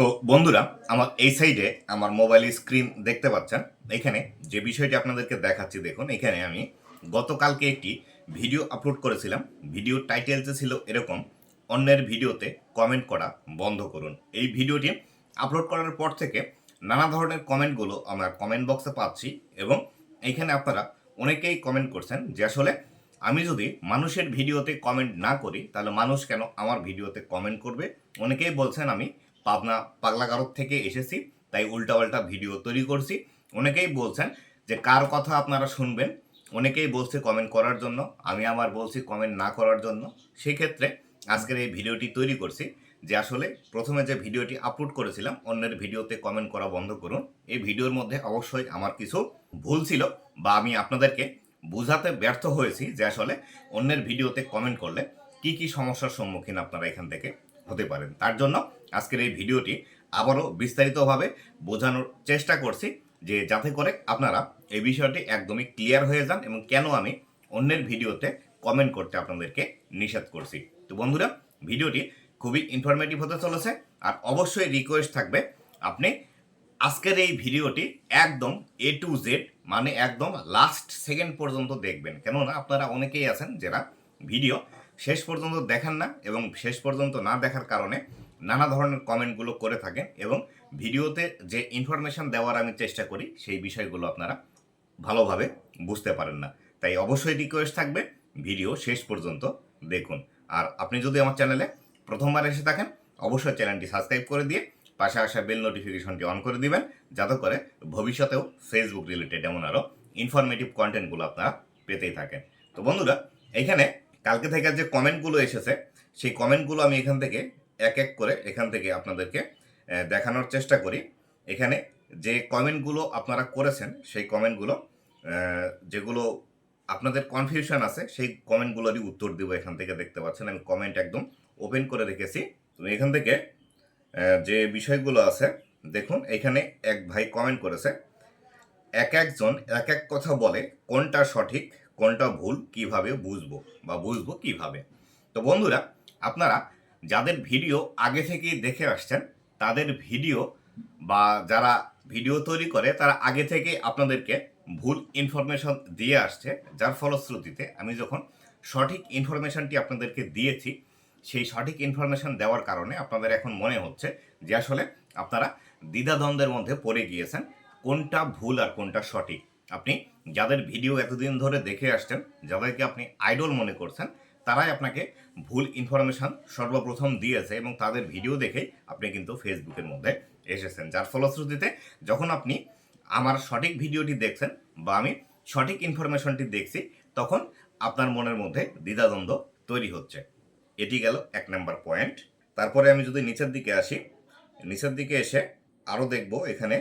তো বন্ধুরা, আমার এই সাইডে আমার মোবাইল স্ক্রিন দেখতে পাচ্ছেন। এখানে যে বিষয়টি আপনাদেরকে দেখাচ্ছি, দেখুন, এখানে আমি গতকালকে একটি ভিডিও আপলোড করেছিলাম। ভিডিও টাইটেলসে ছিল এরকম, অন্যের ভিডিওতে কমেন্ট করা বন্ধ করুন। এই ভিডিওটি আপলোড করার পর থেকে নানা ধরনের কমেন্টগুলো আমরা কমেন্ট বক্সে পাচ্ছি এবং এইখানে আপনারা অনেকেই কমেন্ট করছেন যে আসলে আমি যদি মানুষের ভিডিওতে কমেন্ট না করি, তাহলে মানুষ কেন আমার ভিডিওতে কমেন্ট করবে? অনেকেই বলছেন আমি পাবনা পাগলাগারদ থেকে এসেছি, তাই উল্টাপাল্টা ভিডিও তৈরি করছি। অনেকেই বলছেন যে কার কথা আপনারা শুনবেন? অনেকেই বলছে কমেন্ট করার জন্য, আমি আমার বলছি কমেন্ট না করার জন্য। সেক্ষেত্রে আজকের এই ভিডিওটি তৈরি করছি, যে আসলে প্রথমে যে ভিডিওটি আপলোড করেছিলাম, অন্যের ভিডিওতে কমেন্ট করা বন্ধ করুন। এই ভিডিওর মধ্যে অবশ্যই আমার কিছু ভুল ছিল বা আমি আপনাদেরকে বোঝাতে ব্যর্থ হয়েছি যে আসলে অন্যের ভিডিওতে কমেন্ট করলে কি কি সমস্যার সম্মুখীন আপনারা এখান থেকে হতে পারেন। তার জন্য আজকের এই ভিডিওটি আবারও বিস্তারিতভাবে বোঝানোর চেষ্টা করছি যে যাতে করে আপনারা এই বিষয়টি একদমই ক্লিয়ার হয়ে যান এবং কেন আমি অন্যের ভিডিওতে কমেন্ট করতে আপনাদেরকে নিষেধ করছি। তো বন্ধুরা, ভিডিওটি খুবই ইনফরমেটিভ হতে চলেছে আর অবশ্যই রিকোয়েস্ট থাকবে আপনি আজকের এই ভিডিওটি একদম এ টু জেড মানে একদম লাস্ট সেকেন্ড পর্যন্ত দেখবেন। কেননা আপনারা অনেকেই আছেন যারা ভিডিও শেষ পর্যন্ত দেখেন না এবং শেষ পর্যন্ত না দেখার কারণে নানা ধরনের কমেন্টগুলো করে থাকেন এবং ভিডিওতে যে ইনফরমেশন দেওয়ার আমি চেষ্টা করি, সেই বিষয়গুলো আপনারা ভালোভাবে বুঝতে পারেন না। তাই অবশ্যই রিকোয়েস্ট থাকবে, ভিডিও শেষ পর্যন্ত দেখুন। আর আপনি যদি আমার চ্যানেলে প্রথমবার এসে থাকেন, অবশ্যই চ্যানেলটি সাবস্ক্রাইব করে দিয়ে পাশে আসা বেল নোটিফিকেশনটি অন করে দিবেন, যাতে করে ভবিষ্যতেও ফেসবুক রিলেটেড এমন আরও ইনফরমেটিভ কন্টেন্টগুলো আপনারা পেতেই থাকেন। তো বন্ধুরা, এখানে কালকে থেকে যে কমেন্টগুলো এসেছে, সেই কমেন্টগুলো আমি এখান থেকে এক এক করে এখান থেকে আপনাদেরকে দেখানোর চেষ্টা করি। এখানে যে কমেন্টগুলো আপনারা করেছেন, সেই কমেন্টগুলো যেগুলো আপনাদের কনফিউশন আছে, সেই কমেন্টগুলোরই উত্তর দেবো এখান থেকে দেখতে পাচ্ছেন। আমি কমেন্ট একদম ওপেন করে রেখেছি। তো এখান থেকে যে বিষয়গুলো আছে, দেখুন, এখানে এক ভাই কমেন্ট করেছে। এক একজন এক এক কথা বলে কোনটা সঠিক, কোনটা ভুল, কীভাবে বুঝব বা বুঝব কীভাবে? তো বন্ধুরা, আপনারা যাদের ভিডিও আগে থেকেই দেখে আসছেন, তাদের ভিডিও বা যারা ভিডিও তৈরি করে, তারা আগে থেকে আপনাদেরকে ভুল ইনফরমেশন দিয়ে আসছে। যার ফলশ্রুতিতে আমি যখন সঠিক ইনফরমেশনটি আপনাদেরকে দিয়েছি, সেই সঠিক ইনফরমেশন দেওয়ার কারণে আপনাদের এখন মনে হচ্ছে যে আসলে আপনারা দ্বিধাদ্বন্দ্বের মধ্যে পড়ে গিয়েছেন, কোনটা ভুল আর কোনটা সঠিক। আপনি যাদের ভিডিও এতদিন ধরে দেখে আসছেন, যাদেরকে আপনি আইডল মনে করছেন, তারাই আপনাকে ভুল ইনফরমেশন সর্বপ্রথম দিয়েছে এবং তাদের ভিডিও দেখেই আপনি কিন্তু ফেসবুকের মধ্যে এসেছেন। যার ফলশ্রুতিতে যখন আপনি আমার সঠিক ভিডিওটি দেখছেন বা আমি সঠিক ইনফরমেশনটি দেখছি, তখন আপনার মনের মধ্যে দ্বিধাদ্বন্দ্ব তৈরি হচ্ছে। এটি গেল এক নম্বর পয়েন্ট তারপরে আমি যদি নিচের দিকে আসি, নিচের দিকে এসে আরও দেখব এখানে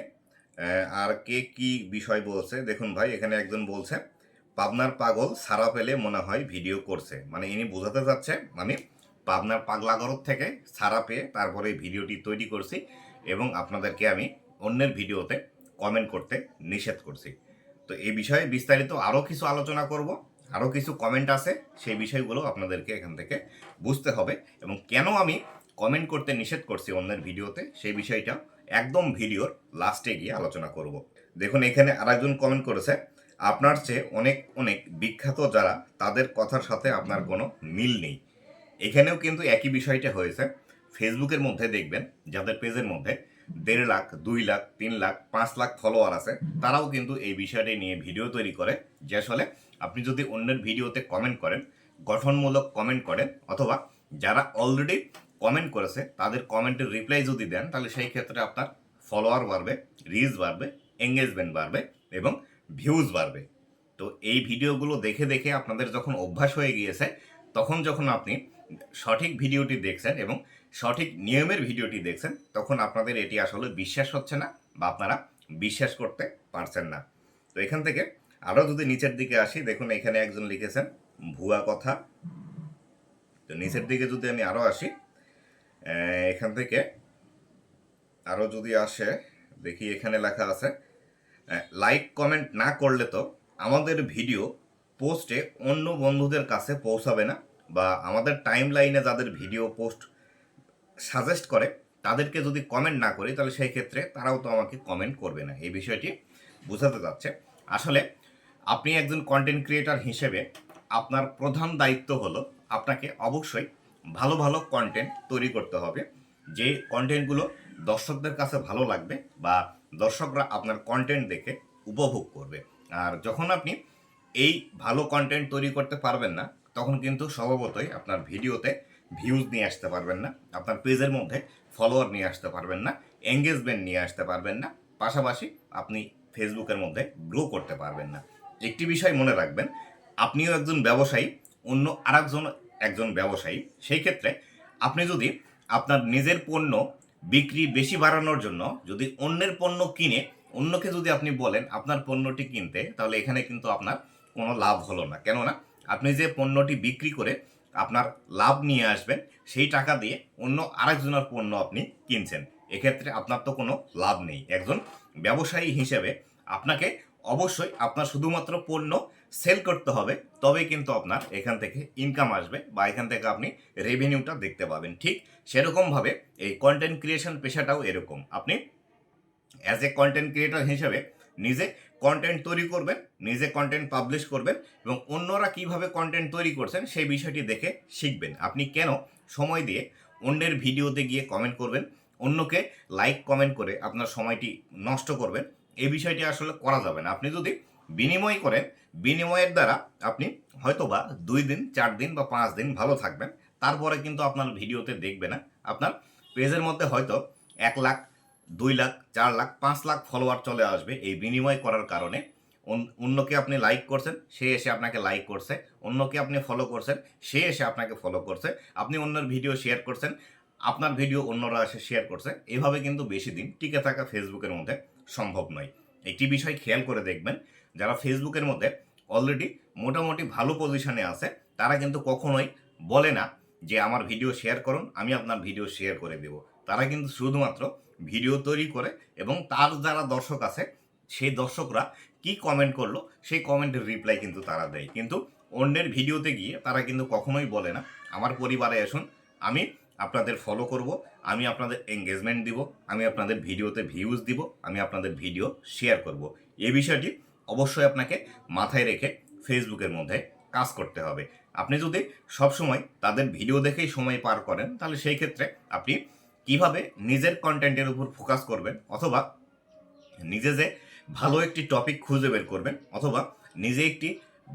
আর কে কি বিষয় বলছে। দেখুন ভাই, এখানে একজন বলছে পাবনার পাগল সারা পেলে মনে হয় ভিডিও করছে। মানে ইনি বোঝাতে যাচ্ছে আমি পাবনার পাগলাগরদ থেকে সারা পেয়ে তারপরে ভিডিওটি তৈরি করছি এবং আপনাদেরকে আমি অন্যের ভিডিওতে কমেন্ট করতে নিষেধ করছি। তো এই বিষয়ে বিস্তারিত আরও কিছু আলোচনা করব আরও কিছু কমেন্ট আছে, সেই বিষয়গুলো আপনাদেরকে এখান থেকে বুঝতে হবে এবং কেন আমি কমেন্ট করতে নিষেধ করছি অন্যের ভিডিওতে, সেই বিষয়টা একদম ভিডিওর লাস্টে গিয়ে আলোচনা করব। দেখুন, এখানে আরেকজন কমেন্ট করেছে আপনার চেয়ে অনেক অনেক বিখ্যাত যারা, তাদের কথার সাথে আপনার কোনো মিল নেই। এখানেও কিন্তু একই বিষয়টা হয়েছে। ফেসবুকের মধ্যে দেখবেন, যাদের পেজের মধ্যে দেড় লাখ, দুই লাখ, তিন লাখ, পাঁচ লাখ ফলোয়ার আছে, তারাও কিন্তু এই বিষয়টি নিয়ে ভিডিও তৈরি করে। যে আসলে আপনি যদি অন্যের ভিডিওতে কমেন্ট করেন, গঠনমূলক কমেন্ট করেন, অথবা যারা অলরেডি কমেন্ট করেছে, তাদের কমেন্টের রিপ্লাই যদি দেন, তাহলে সেই ক্ষেত্রে আপনার ফলোয়ার বাড়বে রিচ বাড়বে এঙ্গেজমেন্ট বাড়বে এবং ভিউজ বাড়বে। তো এই ভিডিওগুলো দেখে দেখে আপনাদের যখন অভ্যাস হয়ে গিয়েছে, তখন যখন আপনি সঠিক ভিডিওটি দেখছেন এবং সঠিক নিয়মের ভিডিওটি দেখছেন, তখন আপনাদের এটি আসলে বিশ্বাস হচ্ছে না বা আপনারা বিশ্বাস করতে পারছেন না। তো এখান থেকে আরও যদি নিচের দিকে আসি, দেখুন এখানে একজন লিখেছেন, ভুয়া কথা। তো নিচের দিকে যদি আমি আরও আসি এখান থেকে আরও যদি আসে, দেখি এখানে লেখা আছে লাইক কমেন্ট না করলে তো আমাদের ভিডিও পোস্টে অন্য বন্ধুদের কাছে পৌঁছাবে না বা আমাদের টাইম লাইনে যাদের ভিডিও পোস্ট সাজেস্ট করে, তাদেরকে যদি কমেন্ট না করি, তাহলে সেই ক্ষেত্রে তারাও তো আমাকে কমেন্ট করবে না। এই বিষয়টি বোঝাতে যাচ্ছে। আসলে আপনি একজন কন্টেন্ট ক্রিয়েটার হিসেবে আপনার প্রধান দায়িত্ব হলো আপনাকে অবশ্যই ভালো ভালো কন্টেন্ট তৈরি করতে হবে। যে কন্টেন্টগুলো দর্শকদের কাছে ভালো লাগবে বা দর্শকরা আপনার কন্টেন্ট দেখে উপভোগ করবে। আর যখন আপনি এই ভালো কন্টেন্ট তৈরি করতে পারবেন না, তখন কিন্তু স্বভাবতই আপনার ভিডিওতে ভিউজ নিয়ে আসতে পারবেন না, আপনার পেজের মধ্যে ফলোয়ার নিয়ে আসতে পারবেন না এঙ্গেজমেন্ট নিয়ে আসতে পারবেন না, পাশাপাশি আপনি ফেসবুকের মধ্যে গ্রো করতে পারবেন না। একটি বিষয় মনে রাখবেন, আপনিও একজন ব্যবসায়ী, অন্য আরেকজন, একজন ব্যবসায়ী, সেই ক্ষেত্রে আপনি যদি আপনার নিজের পণ্য বিক্রি বেশি বাড়ানোর জন্য যদি অন্যের পণ্য কিনে, অন্যকে যদি আপনি বলেন, আপনার পণ্যটি কিনতে তাহলে এখানে কিন্তু আপনার কোনো লাভ হলো না। কেননা, আপনি যে পণ্যটি বিক্রি করে আপনার লাভ নিয়ে আসবেন, সেই টাকা দিয়ে অন্য আরেকজনের পণ্য আপনি কিনছেন। এক্ষেত্রে আপনার তো কোনো লাভ নেই। একজন ব্যবসায়ী হিসেবে আপনাকে অবশ্যই আপনার শুধুমাত্র পণ্য সেল করতে হবে, তবেই কিন্তু আপনার এখান থেকে ইনকাম আসবে বা এখান থেকে আপনি রেভিনিউটা দেখতে পাবেন। ঠিক সেরকমভাবে এই কন্টেন্ট ক্রিয়েশন পেশাটাও এরকম। আপনি অ্যাজ এ কন্টেন্ট ক্রিয়েটর হিসেবে নিজে কন্টেন্ট তৈরি করবেন, নিজে কন্টেন্ট পাবলিশ করবেন এবং অন্যরা কীভাবে কন্টেন্ট তৈরি করছেন সেই বিষয়টি দেখে শিখবেন। আপনি কেন সময় দিয়ে অন্যের ভিডিওতে গিয়ে কমেন্ট করবেন, অন্যকে লাইক কমেন্ট করে আপনার সময়টি নষ্ট করবেন, এই বিষয়টি আসলে করা যাবে না। আপনি যদি বিনিময় করেন বিনিময়ের দ্বারা আপনি হয়তোবা দুই দিন, চার দিন বা পাঁচ দিন ভালো থাকবেন। তারপরে কিন্তু আপনার ভিডিওতে দেখবে না। আপনার পেজের মধ্যে হয়তো এক লাখ, দুই লাখ, চার লাখ, পাঁচ লাখ ফলোয়ার চলে আসবে এই বিনিময় করার কারণে। অন্যকে আপনি লাইক করছেন, সে এসে আপনাকে লাইক করছে। অন্যকে আপনি ফলো করছেন, সে এসে আপনাকে ফলো করছে। আপনি অন্যের ভিডিও শেয়ার করছেন, আপনার ভিডিও অন্যরা এসে শেয়ার করছে। এভাবে কিন্তু বেশি দিন টিকে থাকা ফেসবুকের মধ্যে সম্ভব নয়। একটি বিষয় খেয়াল করে দেখবেন যারা ফেসবুকের মধ্যে অলরেডি মোটামুটি ভালো পজিশনে আছে, তারা কিন্তু কখনোই বলে না যে আমার ভিডিও শেয়ার করুন, আমি আপনার ভিডিও শেয়ার করে দেব। তারা কিন্তু শুধুমাত্র ভিডিও তৈরি করে এবং তার যারা দর্শক আছে, সেই দর্শকরা কি কমেন্ট করল, সেই কমেন্টের রিপ্লাই কিন্তু তারা দেয়। কিন্তু অন্যের ভিডিওতে গিয়ে তারা কিন্তু কখনোই বলে না, আমার পরিবারে আসুন, আমি আপনাদের ফলো করব, আমি আপনাদের এঙ্গেজমেন্ট দিব, আমি আপনাদের ভিডিওতে ভিউজ দিব, আমি আপনাদের ভিডিও শেয়ার করব। এই বিষয়টি অবশ্যই আপনাকে মাথায় রেখে ফেসবুকের মধ্যে কাজ করতে হবে। আপনি যদি সবসময় তাদের ভিডিও দেখেই সময় পার করেন, তাহলে সেই ক্ষেত্রে আপনি কীভাবে নিজের কন্টেন্টের উপর ফোকাস করবেন অথবা নিজে যে ভালো একটি টপিক খুঁজে বের করবেন অথবা নিজে একটি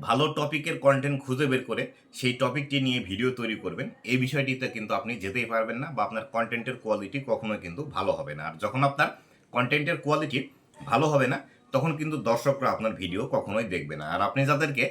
ভালো টপিকের কন্টেন্ট খুঁজে বের করে সেই টপিকটি নিয়ে ভিডিও তৈরি করবেন, এই বিষয়টিতে কিন্তু আপনি যেতেই পারবেন না বা আপনার কন্টেন্টের কোয়ালিটি কখনোই কিন্তু ভালো হবে না। আর যখন আপনার কন্টেন্টের কোয়ালিটি ভালো হবে না তখন কিন্তু দর্শকরা আপনার ভিডিও কখনোই দেখবে না। আর আপনি যাদেরকে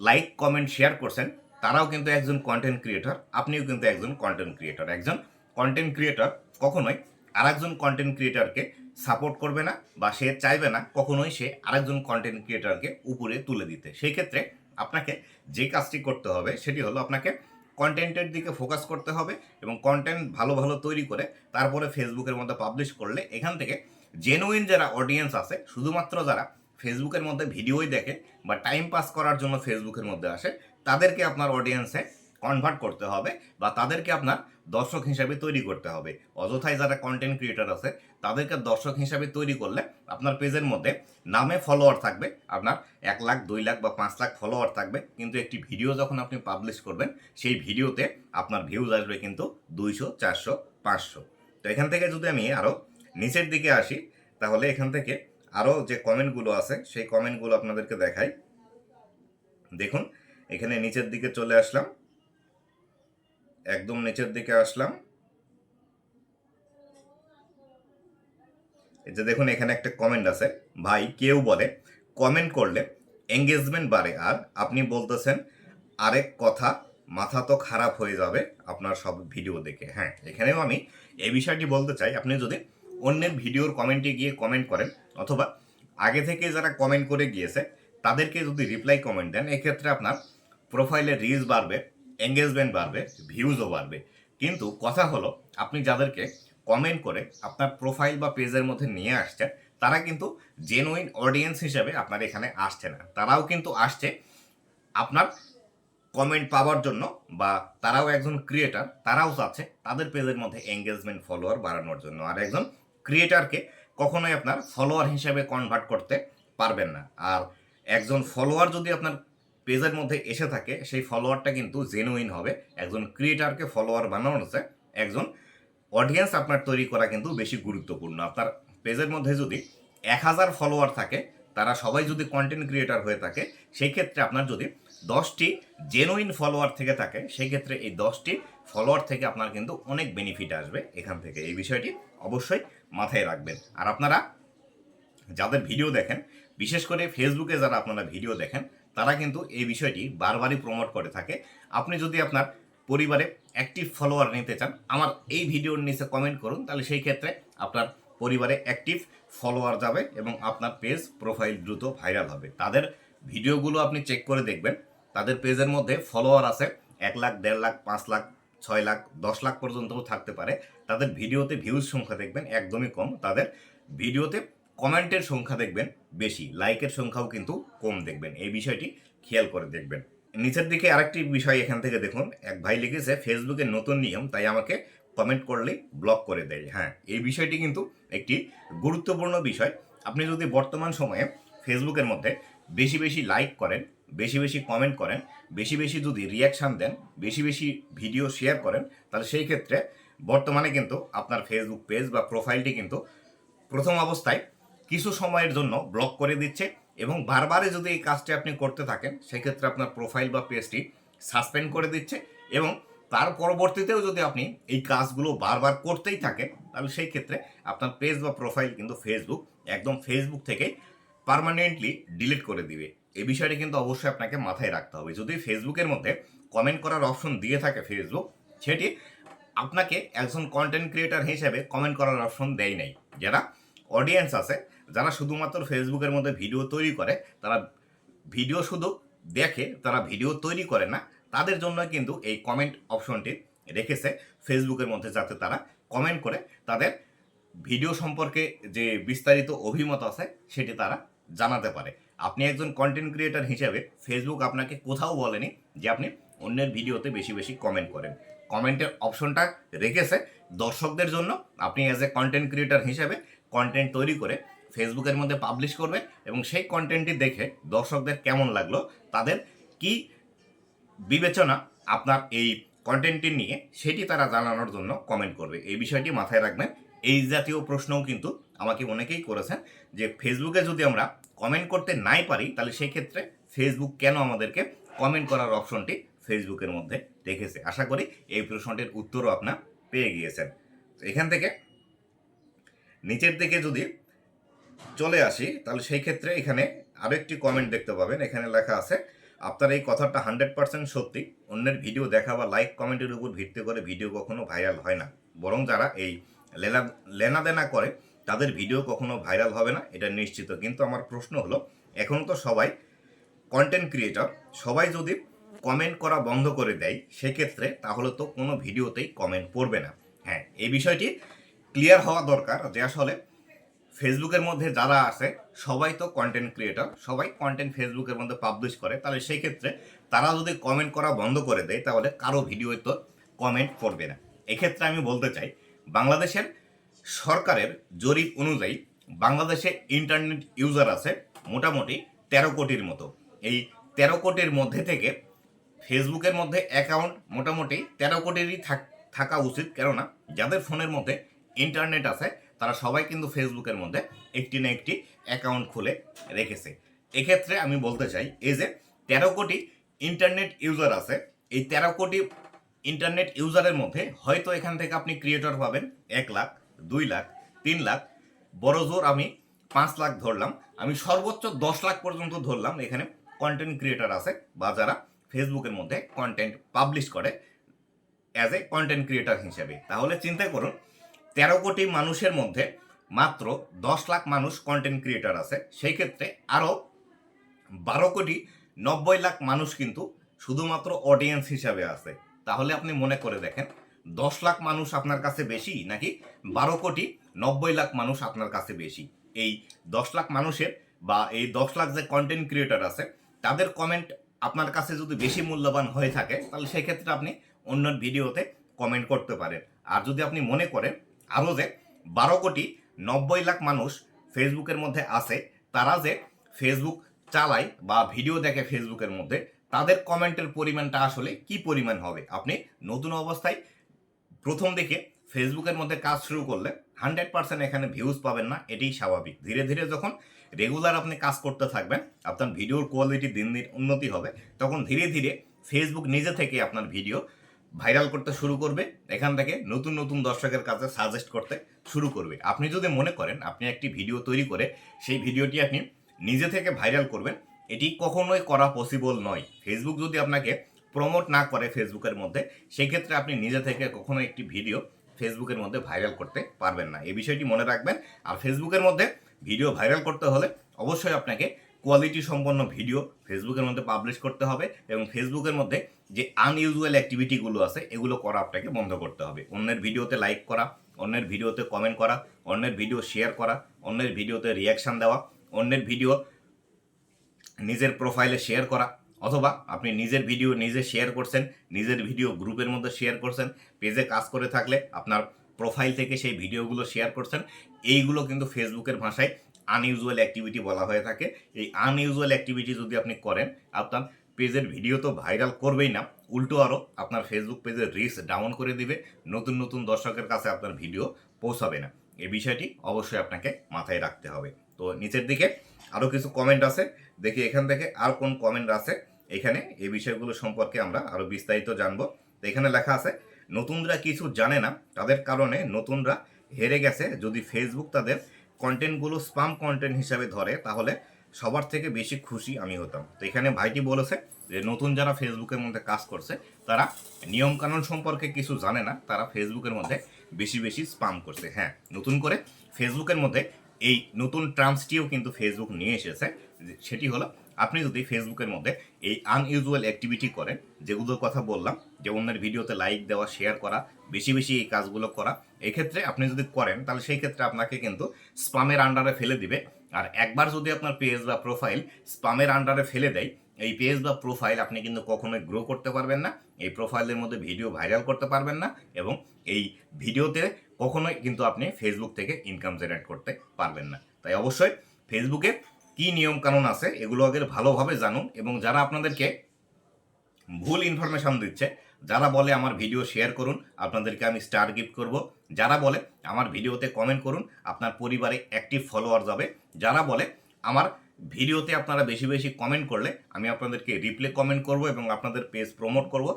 লাইক কমেন্ট শেয়ার করছেন, তারাও কিন্তু একজন কন্টেন্ট ক্রিয়েটর আপনিও কিন্তু একজন কন্টেন্ট ক্রিয়েটর একজন কন্টেন্ট ক্রিয়েটর কখনোই আরেকজন কন্টেন্ট ক্রিয়েটরকে সাপোর্ট করবে না বা সে চাইবে না কখনোই সে আরেকজন কন্টেন্ট ক্রিয়েটরকে উপরে তুলে দিতে। সেই ক্ষেত্রে আপনাকে যে কাজটি করতে হবে, সেটি হলো আপনাকে কন্টেন্টের দিকে ফোকাস করতে হবে এবং কন্টেন্ট ভালো ভালো তৈরি করে তারপরে ফেসবুকের মধ্যে পাবলিশ করলে এখান থেকে জেনুইন যারা অডিয়েন্স আছে, শুধুমাত্র যারা ফেসবুকের মধ্যে ভিডিওই দেখে বা টাইম পাস করার জন্য ফেসবুকের মধ্যে আসে, তাদেরকে আপনার অডিয়েন্সে কনভার্ট করতে হবে বা তাদেরকে আপনার দর্শক হিসাবে তৈরি করতে হবে। অযথায় যারা কন্টেন্ট ক্রিয়েটর আছে, তাদেরকে দর্শক হিসাবে তৈরি করলে আপনার পেজের মধ্যে নামে ফলোয়ার থাকবে, আপনার এক লাখ, দুই লাখ বা পাঁচ লাখ ফলোয়ার থাকবে। কিন্তু একটি ভিডিও যখন আপনি পাবলিশ করবেন, সেই ভিডিওতে আপনার ভিউজ আসবে কিন্তু দুইশো, চারশো, পাঁচশো। তো এখান থেকে যদি আমি আরও নিচের দিকে আসি, তাহলে এখান থেকে আরও যে কমেন্টগুলো আছে, সেই কমেন্টগুলো আপনাদেরকে দেখাই। দেখুন, এখানে নিচের দিকে চলে আসলাম। একদম নিচের দিকে আসলাম। এই যে দেখুন, এখানে একটা কমেন্ট আছে। ভাই, কেউ বলে কমেন্ট করলে এঙ্গেজমেন্ট বাড়ে আর আপনি বলতেছেন আরেক কথা মাথা তো খারাপ হয়ে যাবে আপনার সব ভিডিও দেখে। হ্যাঁ এখানেও আমি এই বিষয়টি বলতে চাই। আপনি যদি অন্যের ভিডিওর কমেন্টে গিয়ে কমেন্ট করেন অথবা আগে থেকে যারা কমেন্ট করে গিয়েছে, তাদেরকে যদি রিপ্লাই কমেন্ট দেন, এক্ষেত্রে আপনার প্রোফাইলে রিচ বাড়বে এঙ্গেজমেন্ট বাড়বে ভিউজও বাড়বে। কিন্তু কথা হলো, আপনি যাদেরকে কমেন্ট করে আপনার প্রোফাইল বা পেজের মধ্যে নিয়ে আসছেন, তারা কিন্তু জেনুইন অডিয়েন্স হিসেবে আপনার এখানে আসছে না। তারাও কিন্তু আসছে আপনার কমেন্ট পাওয়ার জন্য বা তারাও একজন ক্রিয়েটার তারাও চাচ্ছে তাদের পেজের মধ্যে এঙ্গেজমেন্ট ফলোয়ার বাড়ানোর জন্য। আর একজন ক্রিয়েটারকে কখনোই আপনার ফলোয়ার হিসেবে কনভার্ট করতে পারবেন না। আর একজন ফলোয়ার যদি আপনার পেজের মধ্যে এসে থাকে, সেই ফলোয়ারটা কিন্তু জেনুইন হবে। একজন ক্রিয়েটারকে ফলোয়ার বানানো হচ্ছে একজন অডিয়েন্স আপনার তৈরি করা কিন্তু বেশি গুরুত্বপূর্ণ। আপনার পেজের মধ্যে যদি এক হাজার ফলোয়ার থাকে, তারা সবাই যদি কন্টেন্ট ক্রিয়েটার হয়ে থাকে, সেই ক্ষেত্রে আপনার যদি দশটি জেনুইন ফলোয়ার থেকে থাকে, সেই ক্ষেত্রে এই দশটি ফলোয়ার থেকে আপনার কিন্তু অনেক বেনিফিট আসবে এখান থেকে। এই বিষয়টি অবশ্যই মাথায় রাখবেন। আর আপনারা যাদের ভিডিও দেখেন, বিশেষ করে ফেসবুকে যারা আপনারা ভিডিও দেখেন, তারা কিন্তু এই বিষয়টি বারবারই প্রমোট করে থাকে। আপনি যদি আপনার পরিবারে অ্যাক্টিভ ফলোয়ার নিতে চান, আমার এই ভিডিওর নিচে কমেন্ট করুন, তাহলে সেই ক্ষেত্রে আপনার পরিবারে অ্যাক্টিভ ফলোয়ার যাবে এবং আপনার পেজ প্রোফাইল দ্রুত ভাইরাল হবে। তাদের ভিডিওগুলো আপনি চেক করে দেখবেন। তাদের পেজের মধ্যে ফলোয়ার আছে এক লাখ, দেড় লাখ, পাঁচ লাখ ছয় লাখ, দশ লাখ পর্যন্তও থাকতে পারে। তাদের ভিডিওতে ভিউজ সংখ্যা দেখবেন একদমই কম। তাদের ভিডিওতে কমেন্টের সংখ্যা দেখবেন বেশি। লাইকের সংখ্যাও কিন্তু কম দেখবেন। এই বিষয়টি খেয়াল করে দেখবেন। নিচের দিকে আরেকটি বিষয় এখান থেকে দেখুন। এক ভাই লিখেছে ফেসবুকের নতুন নিয়ম, তাই আমাকে কমেন্ট করলেই ব্লক করে দেয়। হ্যাঁ এই বিষয়টি কিন্তু একটি গুরুত্বপূর্ণ বিষয়। আপনি যদি বর্তমান সময়ে ফেসবুকের মধ্যে বেশি বেশি লাইক করেন বেশি বেশি কমেন্ট করেন, বেশি বেশি যদি রিয়াকশান দেন, বেশি বেশি ভিডিও শেয়ার করেন, তাহলে সেই ক্ষেত্রে বর্তমানে কিন্তু আপনার ফেসবুক পেজ বা প্রোফাইলটি কিন্তু প্রথম অবস্থায় কিছু সময়ের জন্য ব্লক করে দিচ্ছে এবং বারবারে যদি এই কাজটি আপনি করতে থাকেন সেক্ষেত্রে আপনার প্রোফাইল বা পেজটি সাসপেন্ড করে দিচ্ছে এবং তার পরবর্তীতেও যদি আপনি এই কাজগুলো বারবার করতেই থাকেন, তাহলে সেই ক্ষেত্রে আপনার পেজ বা প্রোফাইল কিন্তু ফেসবুক একদম ফেসবুক থেকে পার্মানেন্টলি ডিলিট করে দিবে। এই বিষয়টি কিন্তু অবশ্যই আপনাকে মাথায় রাখতে হবে। যদি ফেসবুকের মধ্যে কমেন্ট করার অপশন দিয়ে থাকে ফেসবুক সেটি আপনাকে একজন কন্টেন্ট ক্রিয়েটার হিসেবে কমেন্ট করার অপশন দেয় নাই। যারা অডিয়েন্স আছে, যারা শুধুমাত্র ফেসবুকের মধ্যে ভিডিও তৈরি করে, তারা ভিডিও শুধু দেখে, তারা ভিডিও তৈরি করে না, তাদের জন্য কিন্তু এই কমেন্ট অপশনটি রেখেছে ফেসবুকের মধ্যে যাতে তারা কমেন্ট করে, তাদের ভিডিও সম্পর্কে যে বিস্তারিত অভিমত আছে, সেটি তারা জানাতে পারে। আপনি একজন কন্টেন্ট ক্রিয়েটার হিসেবে ফেসবুক আপনাকে কোথাও বলেনি যে আপনি অন্যের ভিডিওতে বেশি বেশি কমেন্ট করেন। কমেন্টের অপশনটা রেখেছে দর্শকদের জন্য। আপনি অ্যাজ এ কন্টেন্ট ক্রিয়েটার হিসেবে কন্টেন্ট তৈরি করে ফেসবুকের মধ্যে পাবলিশ করবে এবং সেই কন্টেন্টটি দেখে দর্শকদের কেমন লাগল, তাদের কি বিবেচনা আপনার এই কন্টেন্টটি নিয়ে সেটি তারা জানানোর জন্য কমেন্ট করবে। এই বিষয়টি মাথায় রাখবেন। এই জাতীয় প্রশ্নও কিন্তু আমাকে অনেকেই করেছেন যে ফেসবুকে যদি আমরা কমেন্ট করতে নাই পারি, তাহলে সেই ক্ষেত্রে ফেসবুক কেন আমাদেরকে কমেন্ট করার অপশনটি ফেসবুকের মধ্যে রেখেছে? আশা করি এই প্রশ্নটির উত্তরও আপনার পেয়ে গিয়েছেন। এখান থেকে নিচের দিকে যদি চলে আসি, তাহলে সেই ক্ষেত্রে এখানে আরও একটি কমেন্ট দেখতে পাবেন। এখানে লেখা আছে, আপনার এই কথাটা হান্ড্রেড পার্সেন্ট সত্যি। অন্যের ভিডিও দেখা বা লাইক কমেন্টের উপর ভিত্তি করে ভিডিও কখনো ভাইরাল হয় না। বরং যারা এই লেনা লেনাদেনা করে তাদের ভিডিও কখনো ভাইরাল হবে না, এটা নিশ্চিত। কিন্তু আমার প্রশ্ন হলো, এখন তো সবাই কন্টেন্ট ক্রিয়েটর সবাই যদি কমেন্ট করা বন্ধ করে দেয়, সেক্ষেত্রে তাহলে তো কোনো ভিডিওতেই কমেন্ট পড়বে না। হ্যাঁ এই বিষয়টি ক্লিয়ার হওয়া দরকার যে আসলে ফেসবুকের মধ্যে যারা আছে, সবাই তো কন্টেন্ট ক্রিয়েটর সবাই কন্টেন্ট ফেসবুকের মধ্যে পাবলিশ করে, তাহলে সেই ক্ষেত্রে তারা যদি কমেন্ট করা বন্ধ করে দেয়, তাহলে কারও ভিডিও তো কমেন্ট করবে না। এক্ষেত্রে আমি বলতে চাই, বাংলাদেশের সরকারের জরিপ অনুযায়ী বাংলাদেশে ইন্টারনেট ইউজার আছে মোটামুটি তেরো কোটির মতো। এই তেরো কোটির মধ্যে থেকে ফেসবুকের মধ্যে অ্যাকাউন্ট মোটামুটি তেরো কোটিরই থাক- উচিত। কেননা যাদের ফোনের মধ্যে ইন্টারনেট আছে, তারা সবাই কিন্তু ফেসবুকের মধ্যে একটি না একটি অ্যাকাউন্ট খুলে রেখেছে। এক্ষেত্রে আমি বলতে চাই, এই যে তেরো কোটি ইন্টারনেট ইউজার আছে, এই তেরো কোটি ইন্টারনেট ইউজারের মধ্যে হয়তো এখান থেকে আপনি ক্রিয়েটর পাবেন এক লাখ। দুই লাখ, তিন লাখ, বড় জোর আমি পাঁচ লাখ ধরলাম। আমি সর্বোচ্চ দশ লাখ পর্যন্ত ধরলাম। এখানে কন্টেন্ট ক্রিয়েটার আছে বা যারা ফেসবুকের মধ্যে কন্টেন্ট পাবলিশ করে অ্যাজ এ কন্টেন্ট ক্রিয়েটার হিসেবে। তাহলে চিন্তা করুন, তেরো কোটি মানুষের মধ্যে মাত্র দশ লাখ মানুষ কন্টেন্ট ক্রিয়েটার আছে। সেই ক্ষেত্রে আরও বারো কোটি নব্বই লাখ মানুষ কিন্তু শুধুমাত্র অডিয়েন্স হিসাবে আছে। তাহলে আপনি মনে করে দেখেন দশ লাখ মানুষ আপনার কাছে বেশি নাকি বারো কোটি নব্বই লাখ মানুষ আপনার কাছে বেশি? এই দশ লাখ মানুষের বা এই দশ লাখ যে কন্টেন্ট ক্রিয়েটর আছে, তাদের কমেন্ট আপনার কাছে যদি বেশি মূল্যবান হয়ে থাকে, তাহলে সেক্ষেত্রে আপনি অন্য ভিডিওতে কমেন্ট করতে পারেন। আর যদি আপনি মনে করেন আরও যে বারো কোটি নব্বই লাখ মানুষ ফেসবুকের মধ্যে আছে, তারা যে ফেসবুক চালায় বা ভিডিও দেখে ফেসবুকের মধ্যে, তাদের কমেন্টের পরিমাণটা আসলে কি পরিমাণ হবে? আপনি নতুন অবস্থায় প্রথম দিকে ফেসবুকের মধ্যে কাজ শুরু করলে হান্ড্রেড পার্সেন্ট এখানে ভিউজ পাবেন না, এটাই স্বাভাবিক। ধীরে ধীরে যখন রেগুলার আপনি কাজ করতে থাকবেন, আপনার ভিডিওর কোয়ালিটি দিন দিন উন্নতি হবে, তখন ধীরে ধীরে ফেসবুক নিজে থেকে আপনার ভিডিও ভাইরাল করতে শুরু করবে, এখান থেকে নতুন নতুন দর্শকের কাছে সাজেস্ট করতে শুরু করবে। আপনি যদি মনে করেন আপনি একটি ভিডিও তৈরি করে সেই ভিডিওটি আপনি নিজে থেকে ভাইরাল করবেন, এটি কখনোই করা পসিবল নয়। ফেসবুক যদি আপনাকে প্রমোট না করে ফেসবুকের মধ্যে, সেক্ষেত্রে আপনি নিজে থেকে কখনো একটি ভিডিও ফেসবুকের মধ্যে ভাইরাল করতে পারবেন না। এই বিষয়টি মনে রাখবেন। আর ফেসবুকের মধ্যে ভিডিও ভাইরাল করতে হলে অবশ্যই আপনাকে কোয়ালিটি সম্পন্ন ভিডিও ফেসবুকের মধ্যে পাবলিশ করতে হবে এবং ফেসবুকের মধ্যে যে আনইউজুয়াল অ্যাক্টিভিটিগুলো আছে, এগুলো করা আপনাকে বন্ধ করতে হবে। অন্যের ভিডিওতে লাইক করা, অন্যের ভিডিওতে কমেন্ট করা, অন্যের ভিডিও শেয়ার করা, অন্যের ভিডিওতে রিয়াকশান দেওয়া, অন্যের ভিডিও নিজের প্রোফাইলে শেয়ার করা অথবা আপনি নিজের ভিডিও নিজে শেয়ার করছেন, নিজের ভিডিও গ্রুপের মধ্যে শেয়ার করছেন পেজে কাজ করে থাকলে আপনার প্রোফাইল থেকে সেই ভিডিওগুলো শেয়ার করছেন, এইগুলো কিন্তু ফেসবুকের ভাষায় আনইউজুয়াল অ্যাক্টিভিটি বলা হয়ে থাকে। এই আনইউজুয়াল অ্যাক্টিভিটি যদি আপনি করেন, আপনার পেজের ভিডিও তো ভাইরাল করবেই না, উল্টো আরও আপনার ফেসবুক পেজের রিচ ডাউন করে দিবে, নতুন নতুন দর্শকের কাছে আপনার ভিডিও পৌঁছাবে না। এই বিষয়টি অবশ্যই আপনাকে মাথায় রাখতে হবে। তো নিচের দিকে আরও কিছু কমেন্ট আছে। দেখি এখান থেকে আর কোন কমেন্ট আছে। এখানে এই বিষয়গুলো সম্পর্কে আমরা আরও বিস্তারিত জানব। তো এখানে লেখা আছে, নতুনরা কিছু জানে না, তাদের কারণে নতুনরা হেরে গেছে। যদি ফেসবুক তাদের কন্টেন্টগুলো স্পাম কন্টেন্ট হিসাবে ধরে, তাহলে সবার থেকে বেশি খুশি আমি হতাম। তো এখানে ভাইটি বলেছে যে, নতুন যারা ফেসবুকের মধ্যে কাজ করছে, তারা নিয়মকানুন সম্পর্কে কিছু জানে না, তারা ফেসবুকের মধ্যে বেশি বেশি স্পাম করছে। হ্যাঁ নতুন করে ফেসবুকের মধ্যে এই নতুন ট্রান্সটিও কিন্তু ফেসবুক নিয়ে এসেছে। সেটি হলো, আপনি যদি ফেসবুকের মধ্যে এই আনইউজুয়াল অ্যাক্টিভিটি করেন, যেগুলোর কথা বললাম, যে অন্যের ভিডিওতে লাইক দেওয়া শেয়ার করা, বেশি বেশি এই কাজগুলো করা, এক্ষেত্রে আপনি যদি করেন, তাহলে সেই ক্ষেত্রে আপনাকে কিন্তু স্পামের আন্ডারে ফেলে দিবে। আর একবার যদি আপনার পেজ বা প্রোফাইল স্পামের আন্ডারে ফেলে দেয়, এই পেজ বা প্রোফাইল আপনি কিন্তু কখনোই গ্রো করতে পারবেন না। এই প্রোফাইলের মধ্যে ভিডিও ভাইরাল করতে পারবেন না। এবং এই ভিডিওতে কখনোই কিন্তু আপনি ফেসবুক থেকে ইনকাম জেনারেট করতে পারবেন না। তাই অবশ্যই ফেসবুকে কি নিয়ম কানুন আছে এগুলো আগে ভালোভাবে জানুন এবং যারা আপনাদেরকে ভুল ইনফরমেশন দিচ্ছে, যারা বলে আমার ভিডিও শেয়ার করুন, আপনাদেরকে আমি স্টার গিফট করব। যারা বলে আমার ভিডিওতে কমেন্ট করুন, আপনার পরিবারে অ্যাক্টিভ ফলোয়ার যাবে। যারা বলে আমার ভিডিওতে আপনারা বেশি বেশি কমেন্ট করলে আমি আপনাদেরকে রিপ্লে কমেন্ট করব এবং আপনাদের পেজ প্রমোট করব।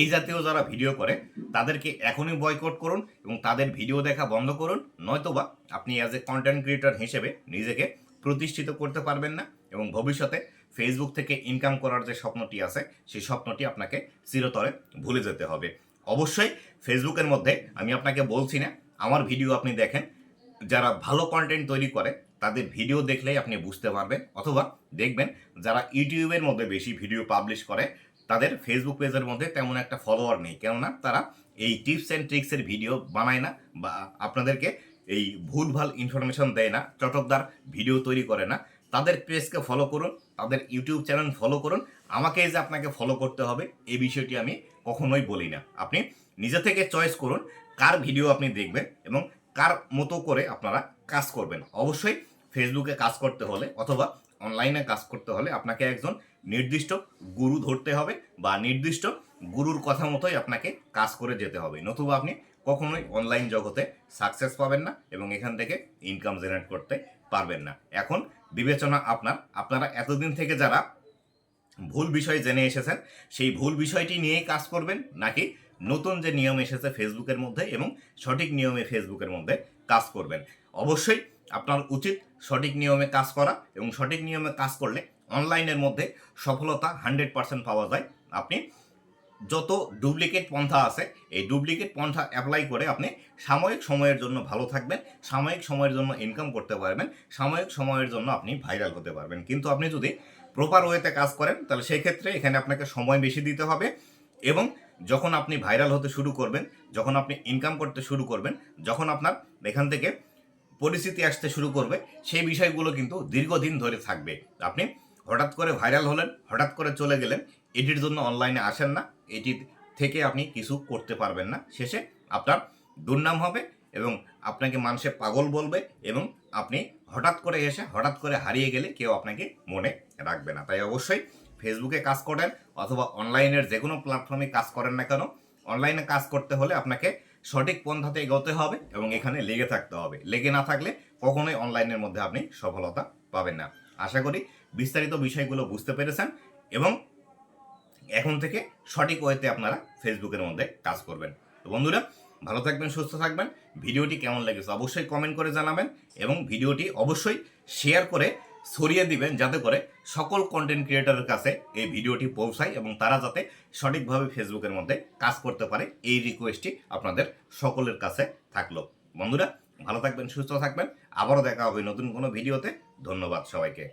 এই জাতীয় যারা ভিডিও করে, তাদেরকে এখনই বয়কট করুন এবং তাদের ভিডিও দেখা বন্ধ করুন। নয়তোবা আপনি অ্যাজ এ কন্টেন্ট ক্রিয়েটর হিসেবে নিজেকে প্রতিষ্ঠিত করতে পারবেন না এবং ভবিষ্যতে ফেসবুক থেকে ইনকাম করার যে স্বপ্নটি আছে, সেই স্বপ্নটি আপনাকে চিরতরে ভুলে যেতে হবে। অবশ্যই ফেসবুকের মধ্যে আমি আপনাকে বলছি না, আমার ভিডিও আপনি দেখেন। যারা ভালো কন্টেন্ট তৈরি করে, তাদের ভিডিও দেখলেই আপনি বুঝতে পারবেন। অথবা দেখবেন যারা ইউটিউবের মধ্যে বেশি ভিডিও পাবলিশ করে তাদের ফেসবুক পেজের মধ্যে তেমন একটা ফলোয়ার নেই। কেননা তারা এই টিপস অ্যান্ড ট্রিক্সের ভিডিও বানায় না বা আপনাদেরকে এই ভুলভাল ইনফরমেশন দেয় না, চটকদার ভিডিও তৈরি করে না। তাদের পেজকে ফলো করুন, তাদের ইউটিউব চ্যানেল ফলো করুন। আমাকে যে আপনাকে ফলো করতে হবে এই বিষয়টি আমি কখনোই বলি না। আপনি নিজে থেকে চয়েস করুন কার ভিডিও আপনি দেখবেন এবং কার মতো করে আপনারা কাজ করবেন। অবশ্যই ফেসবুকে কাজ করতে হলে অথবা অনলাইনে কাজ করতে হলে আপনাকে একজন নির্দিষ্ট গুরু ধরতে হবে বা নির্দিষ্ট গুরুর কথা মতোই আপনাকে কাজ করে যেতে হবে। নতুবা আপনি কখনোই অনলাইন জগতে সাকসেস পাবেন না এবং এখান থেকে ইনকাম জেনারেট করতে পারবেন না। এখন বিবেচনা আপনার, আপনারা এতদিন থেকে যারা ভুল বিষয় জেনে এসেছেন, সেই ভুল বিষয়টি নিয়েই কাজ করবেন নাকি নতুন যে নিয়ম এসেছে ফেসবুকের মধ্যে এবং সঠিক নিয়মে ফেসবুকের মধ্যে কাজ করবেন? অবশ্যই আপনার উচিত সঠিক নিয়মে কাজ করা এবং সঠিক নিয়মে কাজ করলে অনলাইনের মধ্যে সফলতা হান্ড্রেড পার্সেন্ট পাওয়া যায়। আপনি যত ডুপ্লিকেট পন্থা আছে, এই ডুপ্লিকেট পন্থা অ্যাপ্লাই করে আপনি সাময়িক সময়ের জন্য ভালো থাকবেন, সাময়িক সময়ের জন্য ইনকাম করতে পারবেন, সাময়িক সময়ের জন্য আপনি ভাইরাল হতে পারবেন। কিন্তু আপনি যদি প্রপার ওয়েতে কাজ করেন, তাহলে সেই ক্ষেত্রে এখানে আপনাকে সময় বেশি দিতে হবে এবং যখন আপনি ভাইরাল হতে শুরু করবেন, যখন আপনি ইনকাম করতে শুরু করবেন, যখন আপনার এখান থেকে পরিস্থিতি আসতে শুরু করবে, সেই বিষয়গুলো কিন্তু দীর্ঘদিন ধরে থাকবে। আপনি হঠাৎ করে ভাইরাল হলেন, হঠাৎ করে চলে গেলেন, এটির জন্য অনলাইনে আসেন না, এটি থেকে আপনি কিছু করতে পারবেন না। শেষে আপনার দুর্নাম হবে এবং আপনাকে মানুষে পাগল বলবে এবং আপনি হঠাৎ করে এসে, হঠাৎ করে হারিয়ে গেলে কেউ আপনাকে মনে রাখবে না। তাই অবশ্যই ফেসবুকে কাজ করেন অথবা অনলাইনের যে কোনো প্ল্যাটফর্মে কাজ করেন না কেন অনলাইনে কাজ করতে হলে আপনাকে সঠিক পন্থাতে এগোতে হবে এবং এখানে লেগে থাকতে হবে। লেগে না থাকলে কখনোই অনলাইনের মধ্যে আপনি সফলতা পাবেন না। আশা করি বিস্তারিত বিষয়গুলো বুঝতে পেরেছেন এবং এখন থেকে সঠিক ওয়েতে আপনারা ফেসবুকের মধ্যে কাজ করবেন। তো বন্ধুরা, ভালো থাকবেন, সুস্থ থাকবেন। ভিডিওটি কেমন লেগেছে অবশ্যই কমেন্ট করে জানাবেন এবং ভিডিওটি অবশ্যই শেয়ার করে ছড়িয়ে দিবেন যাতে করে সকল কন্টেন্ট ক্রিয়েটারের কাছে এই ভিডিওটি পৌঁছায় এবং তারা যাতে সঠিকভাবে ফেসবুকের মধ্যে কাজ করতে পারে এই রিকোয়েস্টটি আপনাদের সকলের কাছে থাকল। বন্ধুরা, ভালো থাকবেন, সুস্থ থাকবেন। আবারও দেখা হবে নতুন কোনো ভিডিওতে। ধন্যবাদ সবাইকে।